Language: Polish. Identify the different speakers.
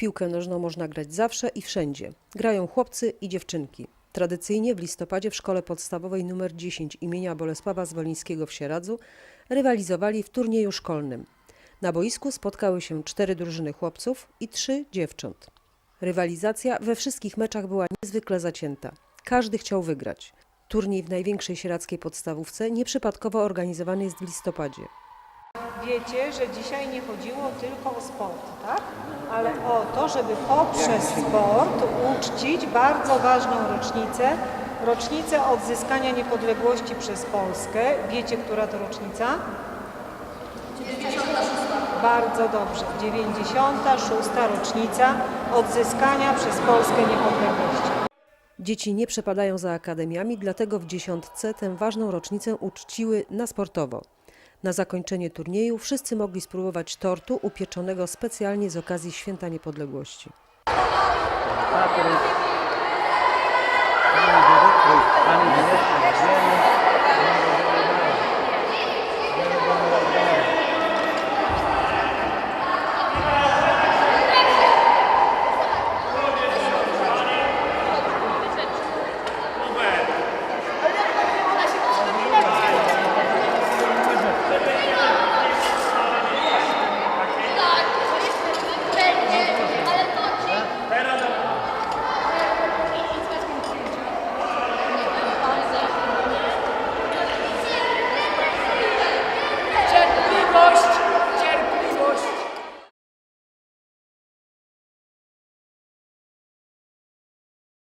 Speaker 1: piłkę nożną można grać zawsze i wszędzie. Grają chłopcy i dziewczynki. Tradycyjnie w listopadzie w szkole podstawowej nr 10 imienia Bolesława Zwolińskiego w Sieradzu rywalizowali w turnieju szkolnym. Na boisku spotkały się cztery drużyny chłopców i trzy dziewcząt. Rywalizacja we wszystkich meczach była niezwykle zacięta. Każdy chciał wygrać. Turniej w największej sieradzkiej podstawówce nieprzypadkowo organizowany jest w listopadzie.
Speaker 2: Wiecie, że dzisiaj nie chodziło tylko o sport, tak? Ale o to, żeby poprzez sport uczcić bardzo ważną rocznicę, rocznicę odzyskania niepodległości przez Polskę. Wiecie, która to rocznica? 96. Bardzo dobrze. 96. rocznica odzyskania przez Polskę niepodległości.
Speaker 1: Dzieci nie przepadają za akademiami, dlatego w dziesiątce tę ważną rocznicę uczciły na sportowo. Na zakończenie turnieju wszyscy mogli spróbować tortu upieczonego specjalnie z okazji Święta Niepodległości.
Speaker 3: Patryk.